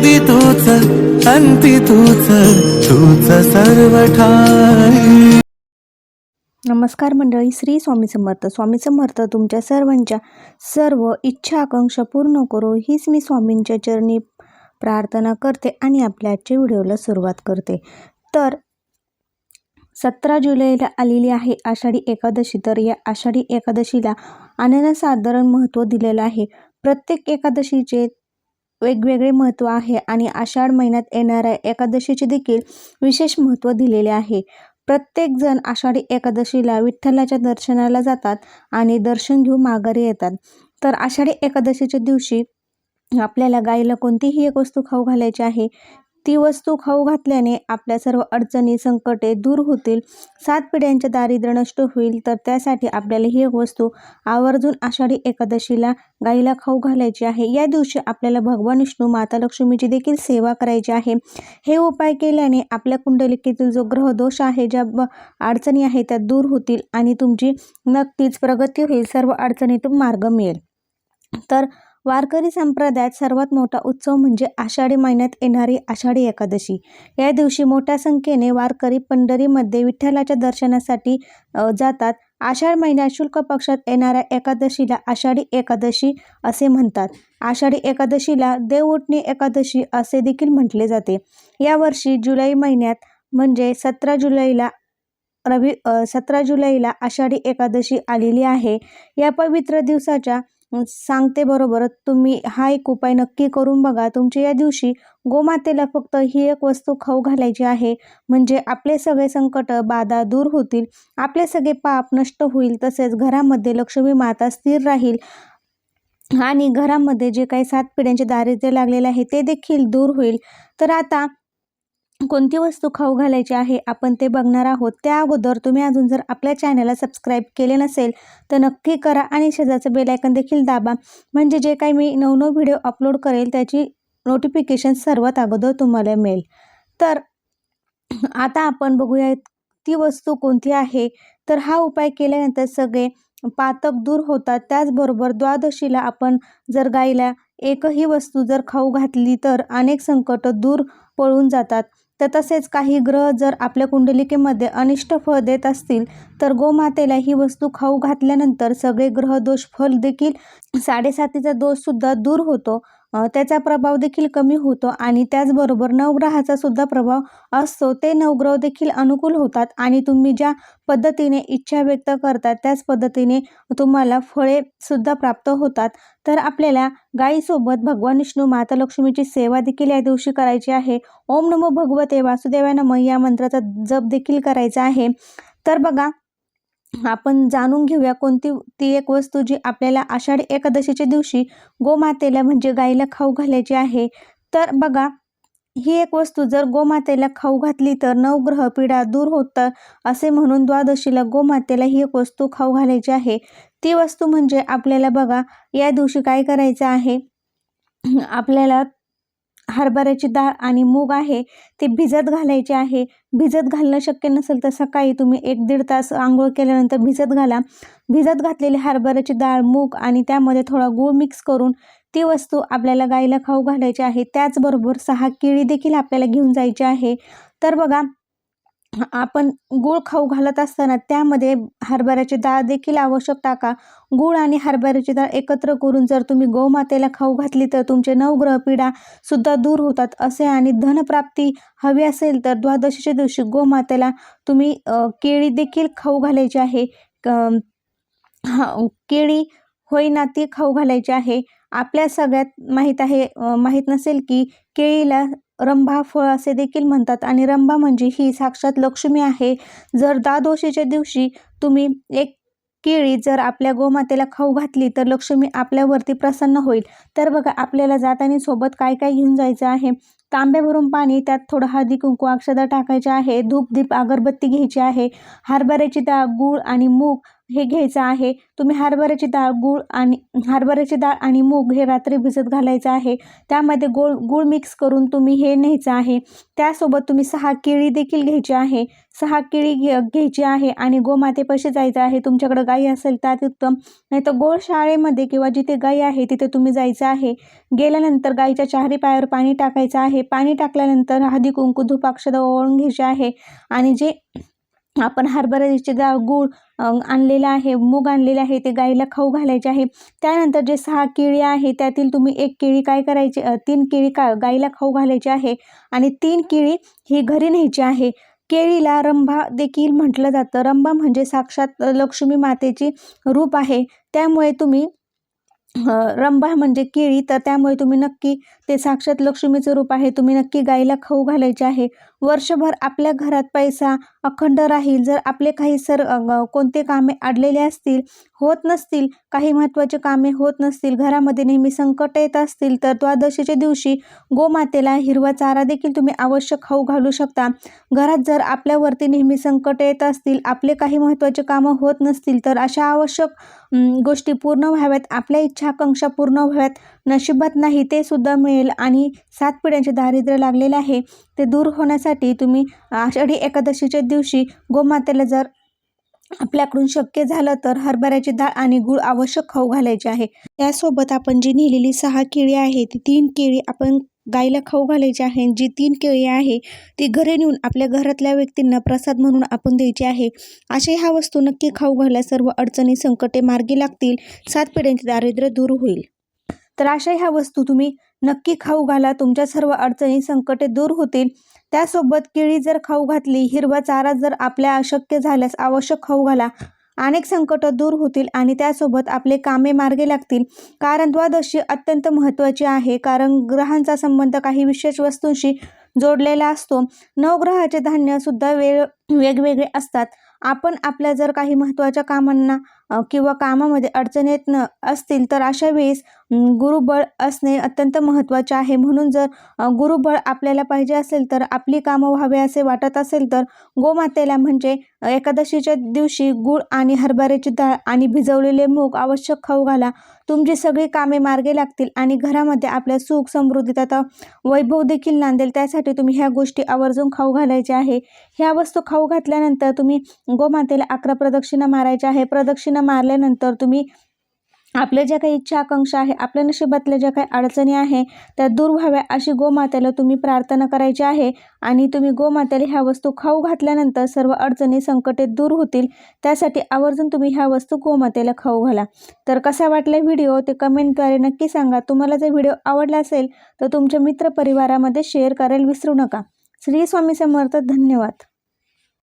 आधी तूच अंती तूच तूच सर्व ठाई. नमस्कार मंडळी श्री स्वामी समर्थ. स्वामी समर्थ तुमच्या सर्वांच्या सर्व इच्छा आकांक्षा पूर्ण करो. हीच मी स्वामींच्या चरणी प्रार्थना करते आणि आपल्या आजच्या व्हिडिओला सुरुवात करते. तर सतरा जुलैला आलेली आहे आषाढी एकादशी. तर या आषाढी एकादशीला अनन्यसाधारण महत्त्व दिलेलं आहे. प्रत्येक एकादशीचे वेगवेगळे महत्त्व आहे आणि आषाढ महिन्यात येणाऱ्या एकादशीचे देखील विशेष महत्त्व दिलेले आहे. प्रत्येकजण आषाढी एकादशीला विठ्ठलाच्या दर्शनाला जातात आणि दर्शन घेऊन माघारी येतात. तर आषाढी एकादशीच्या दिवशी आपल्याला गाईला कोणतीही एक वस्तू खाऊ घालायची आहे ती वस्तू खाऊ घातल्याने आपल्या सर्व अडचणी संकटे दूर होतील. सात पिढ्यांचे दारिद्र्य नष्ट होईल. तर त्यासाठी आपल्याला ही वस्तू आवर्जून आषाढी एकादशीला गाईला खाऊ घालायची आहे. या दिवशी आपल्याला भगवान विष्णू माता लक्ष्मीची देखील सेवा करायची आहे. हे उपाय केल्याने आपल्या कुंडलिकेतील जो ग्रहदोष आहे ज्या अडचणी आहे त्या दूर होतील आणि तुमची नक्कीच प्रगती होईल. सर्व अडचणीतून मार्ग मिळेल. तर वारकरी संप्रदायात सर्वात मोठा उत्सव म्हणजे आषाढी महिन्यात येणारी आषाढी एकादशी. या दिवशी मोठ्या संख्येने वारकरी पंढरीमध्ये विठ्ठलाच्या दर्शनासाठी जातात. आषाढ महिन्यात शुल्क पक्षात येणाऱ्या एकादशीला आषाढी एकादशी असे म्हणतात. आषाढी एकादशीला देवउठणी एकादशी असे देखील म्हटले जाते. यावर्षी जुलै महिन्यात म्हणजे सतरा जुलैला रवी सतरा जुलैला आषाढी एकादशी आलेली आहे. या पवित्र दिवसाच्या सांगते बरोबर तुम्ही हा एक उपाय नक्की करून बघा. तुमच्या या दिवशी गोमातेला फक्त ही एक वस्तू खाऊ घालायची आहे. म्हणजे आपले सगळे संकट बाधा दूर होतील. आपले सगळे पाप नष्ट होईल. तसेच घरामध्ये लक्ष्मी माता स्थिर राहील. आणि घरामध्ये जे काही सात पिढ्यांचे दारिद्र्य लागलेले आहे ते देखील दूर होईल. तर आता कोणती वस्तू खाऊ घालायची आहे आपण ते बघणार आहोत. त्या अगोदर तुम्ही अजून जर आपल्या चॅनलला सबस्क्राईब केले नसेल तर नक्की करा आणि शेजारचं बेलायकन देखील दाबा. म्हणजे जे काही मी नवनव व्हिडिओ अपलोड करेल त्याची नोटिफिकेशन सर्वात अगोदर तुम्हाला मिळेल. तर आता आपण बघूया ती वस्तू कोणती आहे. तर हा उपाय केल्यानंतर सगळे पातक दूर होतात. त्याचबरोबर द्वादशीला आपण जर गाईला एकही वस्तू जर खाऊ घातली तर अनेक संकट दूर पळून जातात. तर तसेच काही ग्रह जर आपल्या कुंडलिकेमध्ये अनिष्ट फळ देत असतील तर गोमातेला ही वस्तू खाऊ घातल्यानंतर सगळे ग्रह दोष फल देखील साडेसातीचा दोषसुद्धा दूर होतो. त्याचा प्रभाव देखील कमी होतो आणि त्याचबरोबर नवग्रहाचा सुद्धा प्रभाव असतो. ते नवग्रह देखील अनुकूल होतात आणि तुम्ही ज्या पद्धतीने इच्छा व्यक्त करतात त्याच पद्धतीने तुम्हाला फळे सुद्धा प्राप्त होतात. तर आपल्याला गायीसोबत भगवान विष्णू माता लक्ष्मीची सेवा देखील या दिवशी करायची आहे. ओम नमो भगवते वासुदेवाय नम या मंत्राचा जप देखील करायचा आहे. तर बघा आपण जाणून घेऊया कोणती ती एक वस्तू जी आपल्याला आषाढी एकादशीच्या दिवशी गोमातेला म्हणजे गाईला खाऊ घालायची आहे. तर बघा ही एक वस्तू जर गोमातेला खाऊ घातली तर नवग्रह पिढा दूर होतं असे म्हणून द्वादशीला गोमातेला ही एक वस्तू खाऊ घालायची आहे. ती वस्तू म्हणजे आपल्याला बघा या दिवशी काय करायचं आहे? आपल्याला हरभऱ्याची डाळ आणि मूग आहे ते भिजत घालायचे आहे. भिजत घालणं शक्य नसेल तर सकाळी तुम्ही एक दीड तास आंघोळ केल्यानंतर भिजत घाला. भिजत घातलेली हरभऱ्याची डाळ मूग आणि त्यामध्ये थोडा गूळ मिक्स करून ती वस्तू आपल्याला गाईला खाऊ घालायची आहे. त्याचबरोबर सहा केळी देखील आपल्याला घेऊन जायची आहे. तर बघा आपण गूळ खाऊ घालत असताना त्यामध्ये हरभऱ्याची डाळ देखील आवश्यक टाका. गूळ आणि हरभऱ्याची डाळ एकत्र करून जर तुम्ही गोमातेला खाऊ घातली तर तुमचे नवग्रह पीडा सुद्धा दूर होतात. असे आणि धनप्राप्ती हवी असेल तर द्वादशीच्या दिवशी गोमातेला तुम्ही केळी देखील खाऊ घालायची आहे. क- केळी होईना ती खाऊ घालायची आहे. आपल्या सगळ्यात माहीत आहे माहीत नसेल की केळीला रंभा फळ असे देखील म्हणतात. आणि रंभा म्हणजे ही साक्षात लक्ष्मी आहे. जर द्वादशीच्या दिवशी तुम्ही एक केळी जर आपल्या गोमातेला खाऊ घातली तर लक्ष्मी आपल्यावरती प्रसन्न होईल. तर बघा आपल्याला जाताना सोबत काय काय घेऊन जायचं आहे? तांब्याभरून भरून पाणी त्यात थोडं हळदी कुंकू अक्षदा टाकायचे आहे. धूप दीप अगरबत्ती घ्यायची आहे. हरभऱ्याची डाळ गूळ आणि मूग हे घ्यायचं आहे. तुम्ही हरभऱ्याची डाळ गूळ आणि हरभऱ्याची डाळ आणि मूग हे रात्री भिजत घालायचं आहे. त्यामध्ये गोळ गूळ मिक्स करून तुम्ही हे न्यायचं आहे. त्यासोबत तुम्ही सहा केळी देखील घ्यायची आहे. सहा केळी घे घ्यायची आहे आणि गोमातेपाशी जायचं आहे. तुमच्याकडं गाई असेल त्यात उत्तम नाही तर गोशाळेमध्ये किंवा जिथे गाई आहे तिथे तुम्ही जायचं आहे. गेल्यानंतर गाईच्या चारी पायावर पाणी टाकायचं आहे. पाणी टाकल्यानंतर हळदी कुंकू धूप अक्षदा ओळून घ्यायचे आहे. आणि जे आपण हरभऱ्याची डाळ गूळ आणलेलं आहे मूग आणलेलं आहे ते गाईला खाऊ घालायचे आहे. त्यानंतर जे सहा केळी आहे त्यातील तुम्ही एक केळी काय करायची तीन केळी का गाईला खाऊ घालायची आहे आणि तीन केळी ही घरी न्यायची आहे. केळीला रंभा देखील म्हटलं जातं. रंभा म्हणजे साक्षात लक्ष्मी मातेची रूप आहे. त्यामुळे तुम्ही रंभा म्हणजे केळी तर त्यामुळे तुम्ही नक्की ते साक्षात लक्ष्मीचं रूप आहे. तुम्ही नक्की गाईला खाऊ घालायचे आहे. वर्षभर आपल्या घरात पैसा अखंड राहील. जर आपले काही सर कोणते कामे अडलेले असतील होत नसतील काही महत्त्वाचे कामे होत नसतील घरामध्ये नेहमी संकट येत असतील तर द्वादशीच्या दिवशी गोमातेला हिरवा चारा देखील तुम्ही अवश्य खाऊ घालू शकता. घरात जर आपल्यावरती नेहमी संकट येत असतील आपले काही महत्त्वाचे कामं होत नसतील तर अशा आवश्यक गोष्टी पूर्ण व्हाव्यात. आपल्या इच्छा आकांक्षा पूर्ण व्हाव्यात. नशिबात नाही ते सुद्धा मिळेल. आणि सात पिढ्यांचे दारिद्र्य लागलेले आहे. ते दूर होण्यासाठी तुम्ही आषाढी एकादशीच्या दिवशी गोमातेला जर आपल्याकडून शक्य झालं तर हरभऱ्याची डाळ आणि गूळ आवश्यक खाऊ घालायचे आहे. त्यासोबत आपण जी नेलेली सहा केळी आहे ती तीन केळी आपण गाईला खाऊ घालायची आहे. जी तीन केळी आहे ती घरी नेऊन आपल्या घरातल्या व्यक्तींना प्रसाद म्हणून आपण द्यायची आहे. अशा ह्या वस्तू नक्की खाऊ घाल्या सर्व अडचणी संकटे मार्गी लागतील. सात पिढ्यांचे दारिद्र्य दूर होईल. तर अशा ह्या वस्तू तुम्ही नक्की खाऊ घाला. तुमच्या सर्व अडचणी संकटे दूर होतील. त्यासोबत केळी जर खाऊ घातली हिरवा चारा जर आपल्या अशक्य झाल्यास आवश्यक खाऊ घाला. अनेक संकट दूर होतील आणि त्यासोबत आपले कामे मार्गे लागतील. कारण द्वादशी अत्यंत महत्त्वाची आहे. कारण ग्रहांचा संबंध काही विशेष वस्तूंशी जोडलेला असतो. नवग्रहाचे धान्यसुद्धा वेळ वेगवेगळे असतात. आपण आपल्या जर काही महत्त्वाच्या कामांना किंवा कामामध्ये अडचण येत न असतील तर अशा वेळेस गुरुबळ असणे अत्यंत महत्त्वाचे आहे. म्हणून जर गुरुबळ आपल्याला पाहिजे असेल तर आपली कामं व्हावे असे वाटत असेल तर गोमातेला म्हणजे एकादशीच्या दिवशी गूळ आणि हरभऱ्याची डाळ आणि भिजवलेले मूग आवश्यक खाऊ घाला. तुमची सगळी कामे मार्गे लागतील आणि घरामध्ये आपल्या सुख समृद्धी आता वैभव देखील नांदेल. त्यासाठी तुम्ही ह्या गोष्टी आवर्जून खाऊ घालायच्या आहे. ह्या वस्तू खाऊ घातल्यानंतर तुम्ही गोमातेला अकरा प्रदक्षिणा मारायच्या आहे. प्रदक्षिणा मारल्यानंतर तुम्ही आपल्या ज्या काही इच्छा आकांक्षा आहे आपल्या नशिबातल्या ज्या काही अडचणी आहे त्या दूर व्हाव्या अशी गोमातेला तुम्ही प्रार्थना करायची आहे. आणि तुम्ही गोमातेला ह्या वस्तू खाऊ घातल्यानंतर सर्व अडचणी संकटे दूर होतील. त्यासाठी आवर्जून तुम्ही ह्या वस्तू गोमातेला खाऊ घाला. तर कसा वाटला व्हिडिओ? ते कमेंटद्वारे नक्की सांगा. तुम्हाला जर व्हिडिओ आवडला असेल तर तुमच्या मित्रपरिवारामध्ये शेअर करायला विसरू नका. श्री स्वामी समर्थ धन्यवाद.